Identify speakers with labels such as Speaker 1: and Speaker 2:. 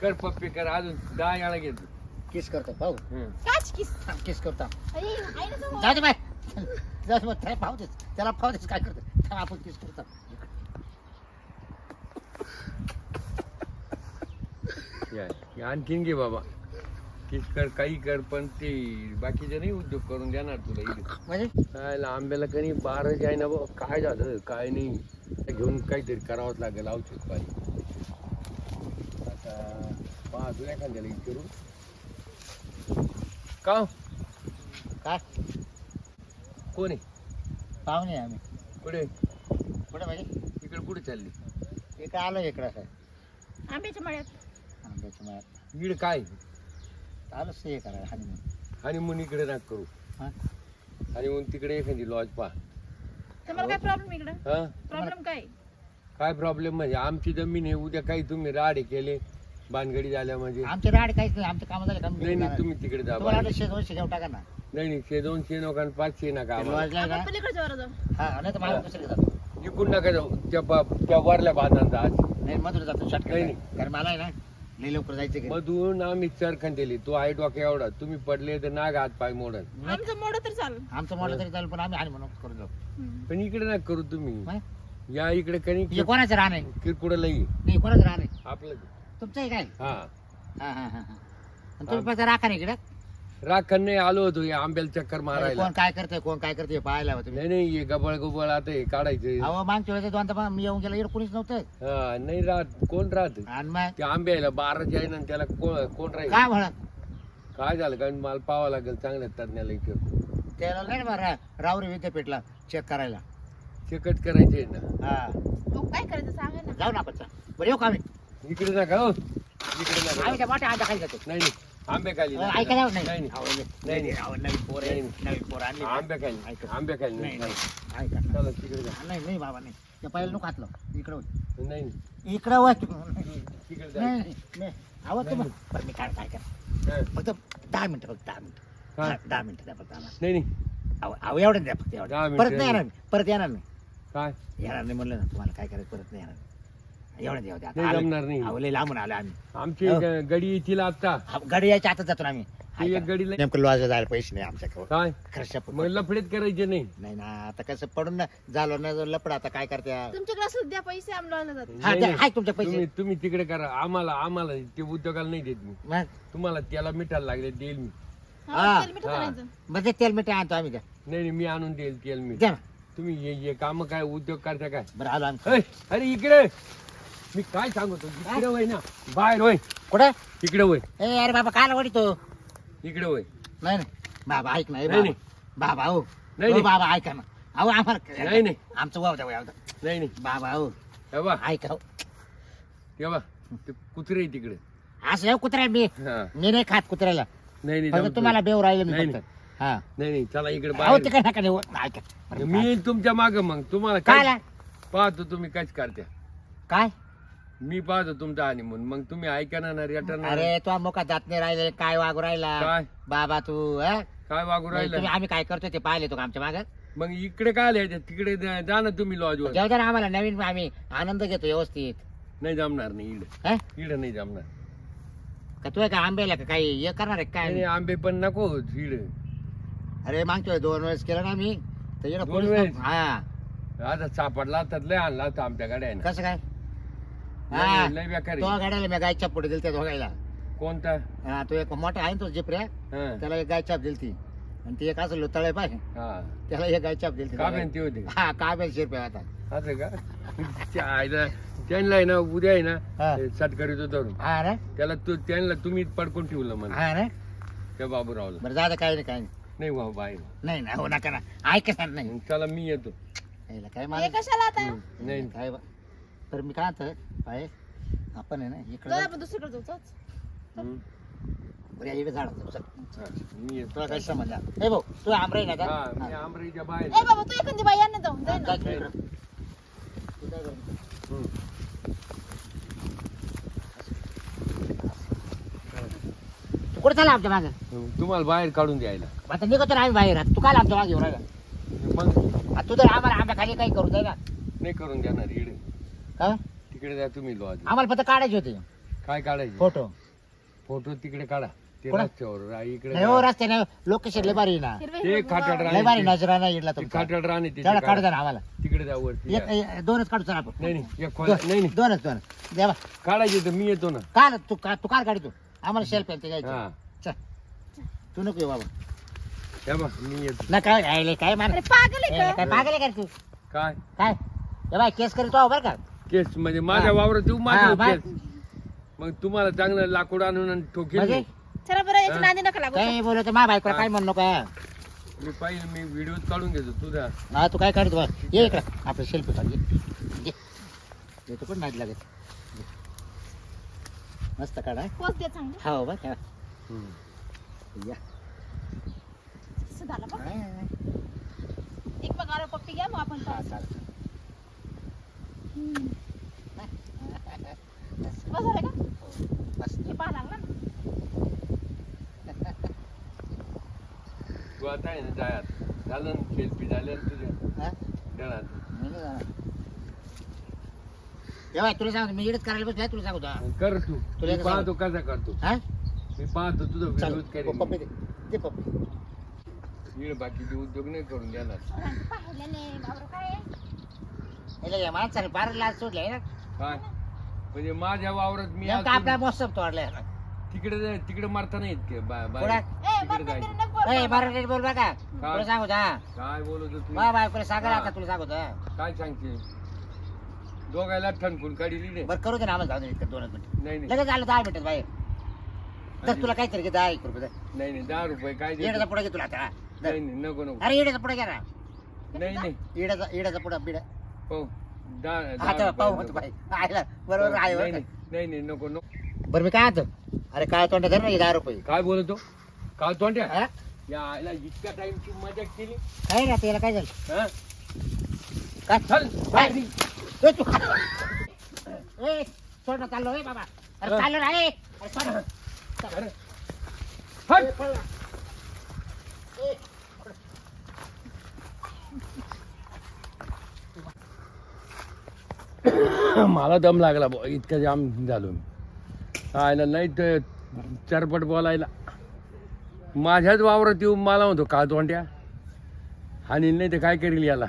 Speaker 1: कर पप्पी कर. अजून दहा याला घेतो
Speaker 2: किस करतो? पाहू.
Speaker 1: हं.
Speaker 3: काच किस.
Speaker 2: किस करतो?
Speaker 3: अरे, आहे ना समोर.
Speaker 2: जाऊ दे बाय. जाऊ दे मग त्याला पाहू देस त्याला पाहू देस काय करतो. थांब आपण किस करतो?
Speaker 1: या, आणखीन घे बाबा. किस कर काही कर पण ते बाकीचे नाही उद्योग करून देणार तुला इथे.
Speaker 2: म्हणजे?
Speaker 1: काय ला आंब्याला कधी बारा जाय ना बा. काय झालं? काय नाही. घेऊन काहीतरी करावंच लागेल. औषध पाणी. आता पाहतो एखाद्याला विचारू. का हो?
Speaker 2: काय?
Speaker 1: कोण आहे?
Speaker 2: पाहुणे आहे आम्ही.
Speaker 1: कुठे?
Speaker 2: कुठे म्हणजे
Speaker 1: इकडे कुठे चालली?
Speaker 2: इकडे आलो इकडं असं
Speaker 3: आंब्याच्या मळ्यात.
Speaker 2: आंब्याच्या मळ्यात.
Speaker 1: इकडे काय?
Speaker 2: आलो हे करायला हानी
Speaker 1: आणि मग इकडे नाक करू.
Speaker 2: हा?
Speaker 1: आणि मग तिकडे एखादी लॉज पहा.
Speaker 3: तुम्हाला काय प्रॉब्लेम इकडं?
Speaker 1: हा?
Speaker 3: प्रॉब्लेम काय?
Speaker 1: काय प्रॉब्लेम म्हणजे आमची जमीन आहे उद्या काही तुम्ही राडे केले बानगडी झाल्या म्हणजे.
Speaker 2: आमचे राड काहीच नाही आमचं काम झालं
Speaker 1: नाही नाही तुम्ही तिकडे जा
Speaker 2: तुम्हाला
Speaker 1: बाहेर.
Speaker 2: वाटलं शे टाका ना.
Speaker 1: नाही नाही शे दोनशे नका आणि पाचशे नका आम्हाला.
Speaker 2: लॉजला आहे
Speaker 3: आपण
Speaker 2: ना.
Speaker 3: पलीकडच्या वर जाऊ
Speaker 2: हा नाही तर मला दुसरीकडे जातो
Speaker 1: इकडून नका जाऊ त्या बा- त्या वरल्या बांधांचा आज.
Speaker 2: नाही मधून जातो शॉर्टकट
Speaker 1: नाही, नाही.
Speaker 2: कारण मला आहे ना लई लवकर जायचं घरी.
Speaker 1: मधून आम्ही चरखण दिली तो आहे डोक्या एवढा तुम्ही पडले तर नाग हात पाय मोडन.
Speaker 2: नाही,
Speaker 3: आमचं मोड तर चाल
Speaker 2: आमचं मोठं तरी चालेल पण आम्ही आणि म्हणून करून जाऊ.
Speaker 1: पण इकडे नका करू तुम्ही.
Speaker 2: काय?
Speaker 1: या इकडे कणी
Speaker 2: हे कोणाचं राहण आहे?
Speaker 1: किरकोळला ये
Speaker 2: नाही कोणाचं राहण आहे?
Speaker 1: आपलं
Speaker 2: तुमचं आहे काय?
Speaker 1: हा.
Speaker 2: हा हा हा हा. आणि तुम्ही फक्त राखा नाही इकडे?
Speaker 1: राखण नाही आलो होतो या आंब्याला चक्कर मारायला.
Speaker 2: कोण काय करतंय कोण काय करतंय पाहायला हवं तुम्ही.
Speaker 1: नाही नाही हे गबळ गुबळ आता हे काढायचं.
Speaker 2: अहो मागच्या वेळेस दोन तर मी येऊन गेला इकडे कोणीच नव्हतं.
Speaker 1: हा नाही राहत. कोण राहत?
Speaker 2: आणि मग?
Speaker 1: त्या आंब्याला बाराचे आहे ना त्याला कोण कोण राहील?
Speaker 2: काय म्हणा
Speaker 1: काय झालं? कारण मला पाहावं लागेल चांगल्या तज्ञाला इकडे
Speaker 2: त्याला नाही ना बरं रावरी विद्यापीठला चेक करायला?
Speaker 1: चिकट करायचे ना.
Speaker 2: हा.
Speaker 3: हो काय करायचं सांगा ना.
Speaker 2: जाऊ ना आपण चल. बरं येऊ का आम्ही?
Speaker 1: इकडे नका हो. इकडे नका.
Speaker 2: आम्ही त्या मोठ्या आंब्या खाली जातो.
Speaker 1: नाही नाही. आंबे खाली
Speaker 2: अहो,
Speaker 1: नका.
Speaker 2: ऐका ना नाही
Speaker 1: नाही. नाही.
Speaker 2: नाही नाही. अहो, नवीन पोर आहे
Speaker 1: नाही,
Speaker 2: नवीन पोर आणली. ना.
Speaker 1: आंबे खाली
Speaker 2: ऐका.
Speaker 1: आंबे खाली
Speaker 2: नाही
Speaker 1: नाही
Speaker 2: नाही. ऐका.
Speaker 1: चला तिकडे जा.
Speaker 2: नाही नाही बाबा नाही. त्या पहिलं नको हातलं इकडं.
Speaker 1: नाही नाही.
Speaker 2: इकडं वळ.
Speaker 1: तिकडे जा.
Speaker 2: नाही नाही.
Speaker 1: नाही,
Speaker 2: बरं मी काय काय करा
Speaker 1: हा.
Speaker 2: फक्त दहा मिनिटं फक्त दहा मिनिटं? दहा- दहा मिनिटं द्या फक्त आम्हाला.
Speaker 1: नाही नाही.
Speaker 2: अहो अहो, एवढं द्या फक्त
Speaker 1: दहा
Speaker 2: एवढं
Speaker 1: मिनिटं.
Speaker 2: परत नाही येणार मी. परत येणार नाही
Speaker 1: काय?
Speaker 2: येणार नाही म्हणलं ना तुम्हाला काय करायचं परत नाही येणार एवढं द्या द्या.
Speaker 1: नाही
Speaker 2: आलो-
Speaker 1: जमणार नाही.
Speaker 2: अहो, लय लांबून आलो आम्ही.
Speaker 1: आमची
Speaker 2: हो.
Speaker 1: ग- गडी येतील आता.
Speaker 2: हा, गाडी यायच्या आताच जातो ना आम्ही.
Speaker 1: ती एक
Speaker 2: ऐका.
Speaker 1: गडीला
Speaker 2: नेमकं लॉजला जायला पैसे नाही आमच्याकडे.
Speaker 1: काय?
Speaker 2: खर्च
Speaker 1: मग लफडेत करायचे नाही.
Speaker 2: नाही ना आता कसं पडून ना झालं ना लपड आता काय करते हा
Speaker 3: तुमच्याकडे द्या पैसे आम्हाला जाते.
Speaker 1: नाही,
Speaker 2: द्या,
Speaker 1: नाही.
Speaker 2: हाय तुमचे पैसे.
Speaker 1: तुम्ही तुम्ही तिकडे करा. आम्हाला आम्हाला ते उद्योगाला नाही देत मी.
Speaker 2: मग?
Speaker 1: तुम्हाला त्याला मिठायला लागले देईल मी.
Speaker 2: हा.
Speaker 3: तेल मिठं
Speaker 1: हा.
Speaker 2: तेल आणतो आम्ही द्या.
Speaker 1: नाही नाही मी आणून देईल तेल मी.
Speaker 2: द्या ना.
Speaker 1: तुम्ही हे काम काय उद्योग करता काय?
Speaker 2: बरं आलो आम्ही.
Speaker 1: ऐ, अरे इकडे! मी काय सांगतो? इकडे होय ना. बाहेर होय
Speaker 2: कुठं?
Speaker 1: इकडे होय
Speaker 2: ए अरे बाबा काय वडी तो
Speaker 1: इकडे होय
Speaker 2: नाही नाही. बाबा ऐक
Speaker 1: नाही,
Speaker 2: बाबा. हो.
Speaker 1: नाही,
Speaker 2: हो,
Speaker 1: नाही.
Speaker 2: बाबा ऐका ना. अहो आम्हाला
Speaker 1: नाही, नाही.
Speaker 2: आमचं वाव द्या द्या.
Speaker 1: नाही नाही.
Speaker 2: बाबा हो.
Speaker 1: हे बा
Speaker 2: ऐका हो.
Speaker 1: हे बा ते कुत्रे आहे तिकडे.
Speaker 2: असं आहे कुत्र्याला मी
Speaker 1: हा.
Speaker 2: मी नाही खात कुत्र्याला.
Speaker 1: नाही नाही
Speaker 2: फक्त तुम्हाला बेव राहिले मी
Speaker 1: नाही,
Speaker 2: फक्त. हा.
Speaker 1: नाही नाही चला इकडे
Speaker 2: अहो
Speaker 1: बाहेर.
Speaker 2: तिकडे नका नेऊ. ऐका.
Speaker 1: मी तुमच्या माग मग. तुम्हाला
Speaker 2: काय
Speaker 1: काय? पाहतो तुम्ही काच करत्या.
Speaker 2: काय?
Speaker 1: मी पाहतो तुमचा आणि म्हणून मग तुम्ही ऐका ना रिटर्न
Speaker 2: अरे तो मुखात जात नाही राहिले काय वागू राहिला?
Speaker 1: काय?
Speaker 2: बाबा तू हा?
Speaker 1: काय वागू
Speaker 2: तुम्ही
Speaker 1: राहिलं?
Speaker 2: आम्ही काय करतो ते पाहिले तो का आमच्या मागे?
Speaker 1: मग इकडे काय लिहायचं तिकडे जा जा ना तुम्ही लॉजवर
Speaker 2: जेव्हा जर आम्हाला नवीन आम्ही आनंद घेतो व्यवस्थित.
Speaker 1: नाही जमणार नाही इकडे
Speaker 2: हा?
Speaker 1: इकडे नाही जमणार.
Speaker 2: का तू का आंब्याला का काही हे करणार आहे
Speaker 1: नाही,
Speaker 2: काय?
Speaker 1: नाही, आंबे पण नको इकडे
Speaker 2: अरे वेळेस दोन वेळेस केलं ना मी तर येणं
Speaker 1: दोन
Speaker 2: कोणीच
Speaker 1: वेळेस?
Speaker 2: नव्हतं. हा.
Speaker 1: आता सापडला तर लय आणला होता आमच्या गाड्याने.
Speaker 2: कसं काय? हा.
Speaker 1: लय लय बेकार.
Speaker 2: तो
Speaker 1: आहे.
Speaker 2: गाड्याला मी गाय चाप पुढे दिली त्या दोघायला.
Speaker 1: कोणता?
Speaker 2: हा तो एक मोठा आहे ना तो जिपऱ्या
Speaker 1: हा.
Speaker 2: त्याला एक गाय चाप दिली आणि ती एक असं लोतळे पाय.
Speaker 1: हा.
Speaker 2: त्याला एक गाय चाप दिली
Speaker 1: का म्हणते होते?
Speaker 2: हा का बेल शिरप्या आता.
Speaker 1: असं का? त्या आईला त्यांना आहे ना उद्या आहे
Speaker 2: हा.
Speaker 1: ना सटकरीतो धरून.
Speaker 2: हा ना?
Speaker 1: त्याला तू त्यांना तुम्ही पडकून ठेवलं मला
Speaker 2: हा ना?
Speaker 1: त्या बाबूरावला.
Speaker 2: बरं जाता काय नाही काय नाही.
Speaker 1: नाही वा बाई.
Speaker 2: नाही ना हो नका ना ऐकणार नाही.
Speaker 1: मग चला मी येतो.
Speaker 2: याला काय
Speaker 3: हे
Speaker 2: मला
Speaker 3: कशाला आता?
Speaker 1: नाही.
Speaker 2: काय बा तर मी काय म्हणतो? पाय आपण आहे ना
Speaker 3: जाऊ.
Speaker 2: इकडे
Speaker 3: आपण दुसरीकडे जाऊ. चल.
Speaker 1: हम्म.
Speaker 2: बरं इकडे झाड चल.
Speaker 1: मी येतो
Speaker 2: तुला काय समजला? हे भाऊ तू आमराई ना
Speaker 1: हा
Speaker 2: का
Speaker 1: मी आमरीच्या बाहेर.
Speaker 3: ए बाबा तू एखादी बाई यांना जाऊन जाय ना.
Speaker 2: जा तू इकडं. तू काय करतो?
Speaker 1: हम्म.
Speaker 2: तू कुठे चालला आमच्या मागे?
Speaker 1: तुम्हाला बाहेर काढून द्यायला.
Speaker 2: आता निघतो ना आम्ही बाहेर. तू काय आमच्या मागे येऊ राहिला.
Speaker 1: मग?
Speaker 2: आ, तू तर आम्हाला आंब्या खाली काही करू दे ना.
Speaker 1: नाही करून देणार इकडे.
Speaker 2: का?
Speaker 1: तिकडे जा तुम्ही लॉज
Speaker 2: आम्हाला फक्त काढायची होती.
Speaker 1: काय काढायचे?
Speaker 2: फोटो.
Speaker 1: फोटो तिकडे काढा. ते
Speaker 2: कोणा?
Speaker 1: रस्त्यावर रा- इकडे
Speaker 2: नाही हो रस्त्याने लोकेशन लय भारी आहे ना.
Speaker 3: हिरवे
Speaker 1: ते
Speaker 3: हिरवे
Speaker 1: खाटाड
Speaker 3: गुलाब.
Speaker 2: लय भारी
Speaker 1: राहणे
Speaker 2: नजरा नाही इडला
Speaker 1: ते
Speaker 2: तुमचा.
Speaker 1: खाटाड राहणे ते
Speaker 2: तेवढा काढू
Speaker 1: काढा.
Speaker 2: द्या ना आम्हाला.
Speaker 1: तिकडे जा वरती.
Speaker 2: एक
Speaker 1: या.
Speaker 2: एक- दोनच काढू चला आपण.
Speaker 1: नाही नाही एक खोला नाही नाही.
Speaker 2: दोनच दोनच. देवा.
Speaker 1: काढायचे तर मी येतो ना.
Speaker 2: काल तू का तू कार गाडी तू. आम्हाला शेल्फ
Speaker 1: हा
Speaker 2: घ्यायचं. चल. तू नको येऊ बाबा.
Speaker 1: हे बघ मी येतो.
Speaker 2: ना काय राहिले काय मान
Speaker 3: अरे पागल आहे
Speaker 2: काय
Speaker 3: का?
Speaker 2: पागल आहे का रे तू?
Speaker 1: काय?
Speaker 2: काय? हे बाय केस करीत बरं का?
Speaker 1: केस म्हणजे माझ्या
Speaker 2: हा.
Speaker 1: वावरात तू
Speaker 2: हा,
Speaker 1: माझ्या
Speaker 2: बाय.
Speaker 1: केस मग तुम्हाला चांगलं लाकूड आणून आणि ठोकेल
Speaker 2: म्हणजे
Speaker 1: मी.
Speaker 3: चला बरं याची
Speaker 1: हा.
Speaker 3: नादी नका लागू
Speaker 2: काय बोलतो मा बायकोला काय म्हणू नका
Speaker 1: मी पाहिजे मी व्हिडिओ काढून घेतो तुझा
Speaker 2: हा तू काय काढतो ये इकडं आपलं सेल्फी काढ ये. ये येतो पण नाही लागत ये. मस्त काढा
Speaker 3: पोच दे चांगलं
Speaker 2: हो बा काय
Speaker 1: हम्म.
Speaker 2: या
Speaker 3: असं झालं बघ
Speaker 2: हा,
Speaker 3: एक बघा पप्पी घ्या मग आपण
Speaker 2: हा.
Speaker 3: हम्म.
Speaker 2: मस्त.
Speaker 3: बस झालं का?
Speaker 2: मस्त.
Speaker 3: हे पाहा लागला ना.
Speaker 1: तू आता आहे ना जायात झालं ना सेल्फी झाल्या ना तुझ्या
Speaker 2: हा?
Speaker 1: घरात
Speaker 2: मी नाही जाणार. ये बाय, तुला सांगतो मी इकडेच करायला बसलो तुला सांगतो हा.
Speaker 1: कर तू.
Speaker 2: तुला
Speaker 1: मी
Speaker 2: कसं
Speaker 1: पाहतो कसा करतो.
Speaker 2: हा?
Speaker 1: मी पाहतो तुझा
Speaker 2: चल
Speaker 1: व्हिडिओ करेन
Speaker 2: पप्पी दे. दे पप्पी.
Speaker 1: बाकीचे उद्योग नाही करून देणार.
Speaker 3: पाहिलं नाही बाबरं काय?
Speaker 2: याला या माणसाने बारा लाच सोडले ना?
Speaker 1: काय? म्हणजे माझ्या वावरात मी
Speaker 2: नेमका
Speaker 1: अजून
Speaker 2: आपला मोसम तोडलाय
Speaker 1: तिकडे जाय- तिकडे मारता नाहीत का? बा- बाहेर?
Speaker 2: कोणा?
Speaker 3: ए,
Speaker 1: तिकडे
Speaker 3: बंद
Speaker 1: जायचं
Speaker 3: तरी नको बोलू.
Speaker 2: बघा तुला हा
Speaker 1: काय बोलत होतो?
Speaker 2: मा
Speaker 1: तू
Speaker 2: बायकोला सांगा
Speaker 1: हा.
Speaker 2: आता तुला सांगतो हा.
Speaker 1: काय सांगते? दोघायला ठणकून काढली रे
Speaker 2: बरं करू दे ना आम्हाला जाऊ दे इतकं दोन मिनिट.
Speaker 1: नाही नाही.
Speaker 2: लगेच आलं दहा मिनिटात बाहेर. तर तुला काहीतरी घे दहा एक रुपये दे.
Speaker 1: नाही नाही दहा रुपये काय देतो?
Speaker 2: येड्याचा पुढे घे तुला आता. हा.
Speaker 1: नाही नाही नको नको.
Speaker 2: अरे येड्याचा पुढे घ्या ना.
Speaker 1: नाही नाही.
Speaker 2: येड्याचा येड्याचा पुढे बिड.
Speaker 1: पाहू
Speaker 2: आता पाहू
Speaker 1: रुपये
Speaker 2: म्हणतो
Speaker 1: नको.
Speaker 2: बाई आयला बरोबर आहे
Speaker 1: नाही
Speaker 2: बरं का?
Speaker 1: नाही नाही नाही, नको नको.
Speaker 2: बरं मी काय आणतो अरे काय तोंड धर ना हे दहा रुपये
Speaker 1: काय बोलतो? काय तोंड्या
Speaker 2: हा?
Speaker 1: या इतक्या टाइमची मजा केली.
Speaker 2: काय ना त्याला काय झालं?
Speaker 1: हा?
Speaker 2: काय
Speaker 1: चल बाहेर निघ.
Speaker 2: ए, तू ए सोड ना चाललो ए बाबा. अरे
Speaker 1: हा.
Speaker 2: चाललो ना ए अरे सोड. ना.
Speaker 1: अरे, हट.
Speaker 2: ए, पळ ना.
Speaker 1: मला दम लागला बुवा, इतकं जाम झालो मी. आयला नाही तर चरपट बोलायला. माझ्याच वावरात येऊन मला म्हणतो का तोंड्या आणि नाही तर काय करील याला?